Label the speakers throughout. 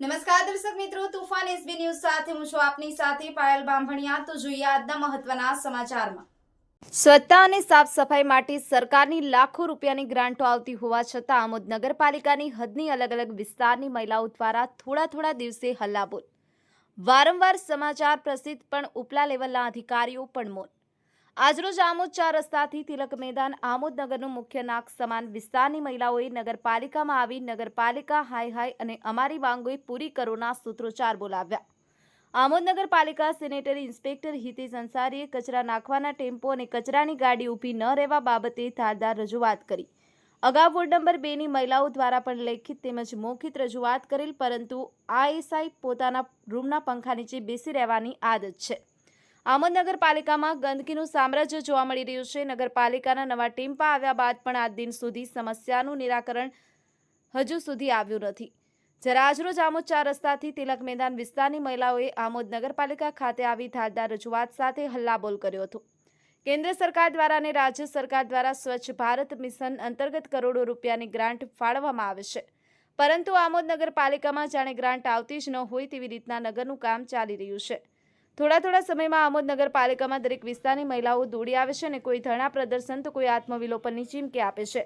Speaker 1: નમસ્કાર દર્શક મિત્રો, તુફાન એસબી ન્યૂઝ સાથે હું છું આપની સાથે પાયલ બાંભણિયા. તો જોઈએ આજના મહત્વના સમાચારમાં. સ્વચ્છતા અને સાફ સફાઈ માટે સરકારની લાખો રૂપિયાની ગ્રાન્ટો આવતી હોવા છતાં આમોદ નગરપાલિકાની હદની અલગ અલગ વિસ્તારની મહિલાઓ દ્વારા થોડા થોડા દિવસે હલ્લાબોલ. વારંવાર સમાચાર પ્રસિદ્ધ પણ ઉપલા લેવલના અધિકારીઓ પણ મૌન આજરોજ આમોદ ચાર રસ્તાથી તિલક મેદાન, આમોદ નગરનું મુખ્ય નાક સમાન વિસ્તારની મહિલાઓએ નગરપાલિકામાં આવી નગરપાલિકા હાય હાય અને અમારી માંગોએ પૂરી કરોના સૂત્રોચ્ચાર બોલાવ્યા. આમોદ નગરપાલિકા સેનેટરી ઇન્સ્પેક્ટર હિતેશ અંસારીએ કચરા નાખવાના ટેમ્પો અને કચરાની ગાડી ઊભી ન રહેવા બાબતે ધારદાર રજૂઆત કરી. અગાઉ વોર્ડ નંબર બેની મહિલાઓ દ્વારા પણ લેખિત તેમજ મૌખિત રજૂઆત કરેલ, પરંતુ આઈએસઆઈ પોતાના રૂમના પંખા નીચે બેસી રહેવાની આદત છે. આમોદ નગરપાલિકામાં ગંદકીનું સામ્રાજ્ય જોવા મળી રહ્યું છે. નગરપાલિકાના નવા ટીમ્પા આવ્યા બાદ પણ આ દિન સુધી સમસ્યાનું નિરાકરણ હજુ સુધી આવ્યું નથી. જ્યારે આજરોજ આમોદ ચાર રસ્તાથી તિલક મેદાન વિસ્તારની મહિલાઓએ આમોદ નગરપાલિકા ખાતે આવી ધારદાર રજૂઆત સાથે હલ્લાબોલ કર્યો હતો. કેન્દ્ર સરકાર દ્વારા અને રાજ્ય સરકાર દ્વારા સ્વચ્છ ભારત મિશન અંતર્ગત કરોડો રૂપિયાની ગ્રાન્ટ ફાળવવામાં આવે છે. પરંતુ આમોદ નગરપાલિકામાં જાણે ગ્રાન્ટ આવતી જ ન હોય તેવી રીતના નગરનું કામ ચાલી રહ્યું છે. થોડા થોડા સમયમાં આમોદ નગરપાલિકામાં દરેક વિસ્તારની મહિલાઓ દોડી આવે છે અને કોઈ ધરણા પ્રદર્શન તો કોઈ આત્મવિલોપનની ચીમકી આપે છે.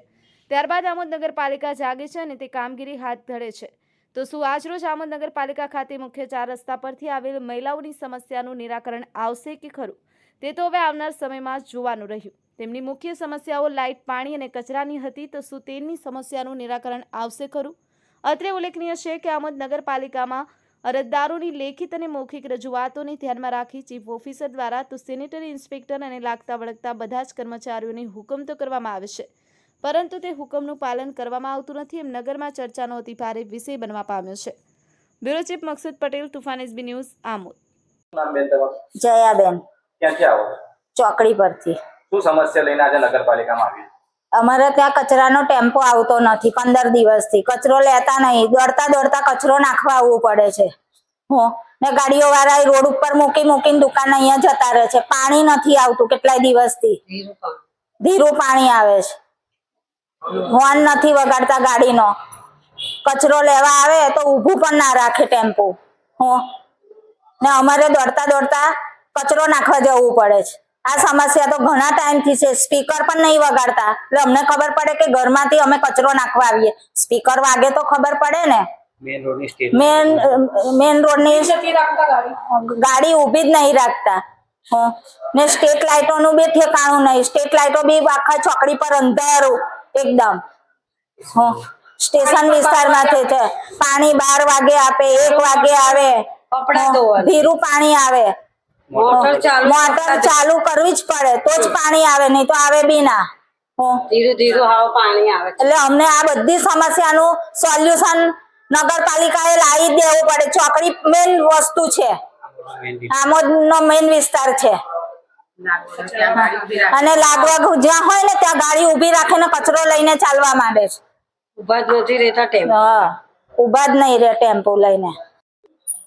Speaker 1: ત્યારબાદ આમોદ નગરપાલિકા જાગે છે અને તે કામગીરી હાથ ધરે છે. તો શું આજરોજ આમોદ નગરપાલિકા ખાતે મુખ્ય ચાર રસ્તા પરથી આવેલ મહિલાઓની સમસ્યાનું નિરાકરણ આવશે કે ખરું? તે તો હવે આવનાર સમયમાં જોવાનું રહ્યું. તેમની મુખ્ય સમસ્યાઓ લાઇટ, પાણી અને કચરાની હતી તો શું તેની સમસ્યાનું નિરાકરણ આવશે ખરું? અત્રે ઉલ્લેખનીય છે કે આમોદ નગરપાલિકામાં અરજદારોની લેખિત અને મૌખિક રજૂઆતોને ધ્યાનમાં રાખી ચીફ ઓફિસર દ્વારા તો સેનેટરી ઇન્સ્પેક્ટર અને લાગતા વળગતા બધા જ કર્મચારીઓને હુકમ તો કરવામાં આવે છે. પરંતુ તે હુકમનું પાલન કરવામાં આવતું નથી એમ નગરમાં ચર્ચાનો અતિ ભારે વિષય બનવા પામ્યો છે. Bureau chief Maqsood Patel Toofan SB news Amod.
Speaker 2: Jayaben.
Speaker 3: ક્યાંથી આવો
Speaker 2: ચોકડી પરથી.
Speaker 3: શું સમસ્યા લઈને આજે નગરપાલિકામાં આવી?
Speaker 2: અમારે ત્યાં કચરાનો ટેમ્પો આવતો નથી પંદર દિવસથી. કચરો લેતા નહીં. દોડતા દોડતા કચરો નાખવા આવવું પડે છે. હું. ને ગાડીઓ વાળા રોડ ઉપર મૂકી મૂકીને દુકાન અહીંયા જતા રહે છે. પાણી નથી આવતું કેટલાય દિવસથી. ધીરું પાણી આવે છે. હોર્ન નથી વગાડતા ગાડીનો. કચરો લેવા આવે તો ઊભું પણ ના રાખે ટેમ્પો. હું. ને અમારે દોડતા દોડતા કચરો નાખવા જવું પડે છે. આ સમસ્યા તો ઘણા ટાઈમથી છે. સ્પીકર પણ નહીં વગાડતા. એટલે અમને ખબર પડે કે ઘરમાંથી અમે કચરો નાખવા આવીએ. સ્પીકર વાગે તો ખબર પડે ને.
Speaker 3: મેઇન
Speaker 2: મેન રોડ રોડની ગાડી? ઊભી જ નહીં રાખતા. ને ને સ્ટ્રીટ લાઇટોનું બી ઠેકાણું નહીં. સ્ટેટ લાઇટો બી આખા ચોકડી પર અંધારું એકદમ. હં. સ્ટેશન વિસ્તારમાંથી છે. પાણી બાર વાગે આપે એક વાગે આવે. ધીરું પાણી આવે.
Speaker 4: મોટર ચાલુ
Speaker 2: મોટર ચાલુ કરવી જ પડે તો જ પાણી આવે નહીં તો આવે બી ના.
Speaker 4: ધીરે ધીરે હાવ પાણી આવે
Speaker 2: એટલે અમને આ બધી સમસ્યાનું સોલ્યુશન નગરપાલિકાએ લાવી દેવું પડે. ચોકડી મેઇન વસ્તુ છે. આમોદ નો મેઇન વિસ્તાર છે. અને લાગવા જ્યાં હોય ને ત્યાં ગાડી ઊભી રાખીને કચરો લઈને ચાલવા માંડે છે.
Speaker 4: ઊભા જ નથી રહેતા
Speaker 2: ટેમ્પો. ઊભા જ નહીં રે ટેમ્પો લઈને.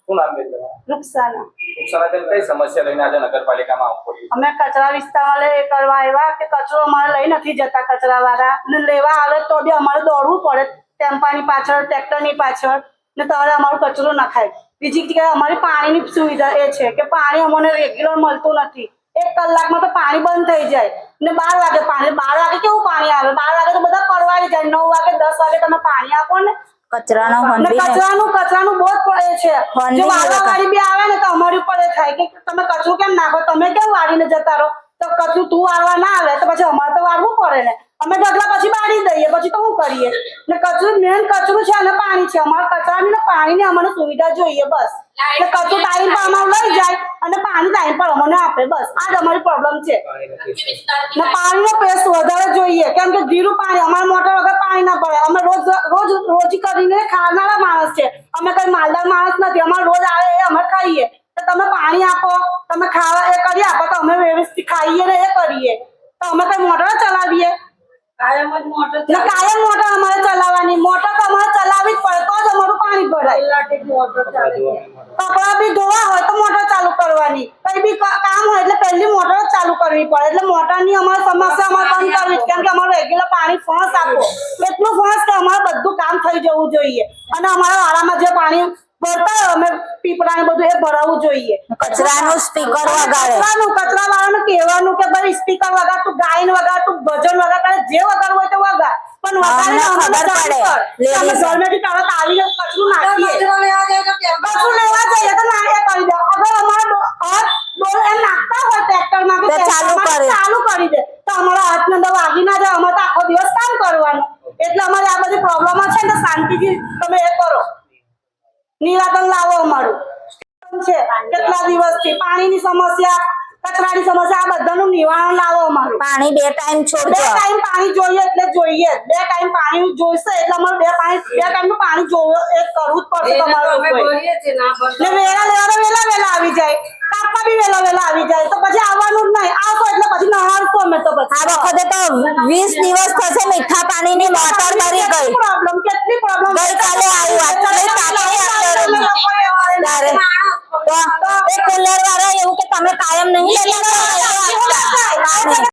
Speaker 3: શું નામ બેન તમારું?
Speaker 5: રૂપસાના.
Speaker 3: નુકસાન કઈ સમસ્યા લઈને આજે નગરપાલિકામાં આવવું પડ્યું
Speaker 5: અમે કચરા વિસ્તારમાં કરવા આવ્યા કે કચરો અમારે લઈ નથી જતા કચરા વાળા લેવા આવે તો બી અમારે દોડવું પડે. ટેમ્પાની પાછળ ટ્રેક્ટરની પાછળ. ને તમારે અમારો કચરો નખાય બીજી જગ્યાએ અમારી પાણીની સુવિધા એ છે કે પાણી અમને રેગ્યુલર મળતું નથી. એક કલાકમાં તો પાણી બંધ થઈ જાય. ને બાર વાગે પાણી બાર વાગે કેવું પાણી આવે? બાર વાગે તો બધા પરવાડી જાય. નવ વાગે દસ વાગે તમે પાણી આપો ને
Speaker 2: કચરાનો હંડી
Speaker 5: કચરાનું કચરાનું બહુ પડે છે. જો વાળવા વાળી બી આવે ને તો અમારી ઉપર થાય કે તમે કચરું કેમ નાખો? તમે કેમ વાળીને જતા રહો? તો કચરું તું વાળવા ના આવે તો પછી અમારે તો વાળવું પડે ને. અમે ઢગલા પછી બાળી દઈએ પછી તો શું કરીએ? ને કચરું મેન કચરું છે અને પાણી છે. અમારે કચરાની ને પાણીની અમને સુવિધા જોઈએ બસ. ને કચરું ટાઈમ પર અમારે લઈ જાય અને પાણી ટાઈમ પર અમને આપે બસ. આ જ અમારી પ્રોબ્લેમ છે. ને પાણીનો પેસ્ટ વધારે જોઈએ. કેમ કે ધીરું પાણી અમારે મોટર વગર પાણી ના પડે. અમે રોજ રોજ રોજ કરીને ખાનારા માણસ છે. અમે કઈ માલદાર માણસ નથી. અમારે રોજ આવે એ અમે ખાઈએ. તો તમે પાણી આપો તમે ખાવા એ કરી આપો તો અમે વ્યવસ્થિત ખાઈએ ને એ કરીએ. તો અમે કઈ મોટર ચલાવીએ?
Speaker 4: કાયમ મોટર
Speaker 5: કાયમ મોટર અમારે ચલાવવાની. મોટર તો અમારે ચલાવવી જ પડે તો જ અમારું પાણી ભરાય. કપડા બી ધોવા હોય તો મોટર ચાલુ કરવાની. કઈ બી કામ હોય એટલે પહેલી મોટર ચાલુ કરવી પડે. એટલે મોટરની અમારે બંધ કરવી છે. કેમ કે અમારે પાણી આપો. એટલું ફોર્સ કે અમારું બધું કામ થઈ જવું જોઈએ. અને અમારા વાળામાં જે પાણી ભરતા અમે પીપળા ને બધું એ ભરાવું જોઈએ.
Speaker 2: કચરાનું સ્પીકર વગાડે.
Speaker 5: કચરાનું કચરા વાળાનું કહેવાનું કે ભાઈ સ્પીકર વગાડ તું ગાયન વગાડ તું ભજન વગાડ તારે જે વગાડવું હોય તો વગાડ. પણ વગાડે
Speaker 2: અમને
Speaker 5: અમને
Speaker 2: ખબર પડે.
Speaker 5: અમે
Speaker 2: Ladies.
Speaker 5: તરત આવીને કચરું નાખીએ.
Speaker 4: લેવા જાય તો ટેમ્પો
Speaker 5: કચરું લેવા જઈએ તો ના કરી દે. અગર અમારો હાથ ડોલ એમ નાખતા હોય ટ્રેક્ટરમાં
Speaker 2: ચાલુ કરે.
Speaker 5: ચાલુ કરી દે. તો અમારા હાથને અંદર વાગી ના જાય અમારે તો આખો દિવસ કામ કરવાનું એટલે અમારે આ બધી પ્રોબ્લેમો છે ને શાંતિથી તમે એ કરો. નિરાકરણ લાવો અમારું. છે. કેટલા દિવસથી? પાણીની સમસ્યા કચરાની સમસ્યા આ બધાનું નિવારણ લાવો અમારું.
Speaker 2: પાણી બે ટાઈમ
Speaker 5: બે ટાઈમ પાણી જોઈએ એટલે જોઈએ. બે ટાઈમ પાણી જોઈશે એટલે અમારે બે પાણી બે ટાઈમનું પાણી જોવે એ કરવું જ પડશે તમારે
Speaker 4: ના
Speaker 5: વેલા લેવા વેલા વેલા આવી જાય. કાપવા બી વેલા વેલા આવી જાય તો પછી આવવાનું જ નહીં આવશો એટલે પછી નહારશો અમે તો પછી
Speaker 2: આ વખતે તો વીસ દિવસ થશે મીઠા પાણીની મોટર મરી ગઈ.
Speaker 5: પ્રોબ્લેમ કેટલી પ્રોબ્લેમ
Speaker 2: ગઈકાલે આવ્યું, આજકાલે તાપી અંદર. તો એ કુલર વાળા એવું કે તમે કાયમ નહીં લેતા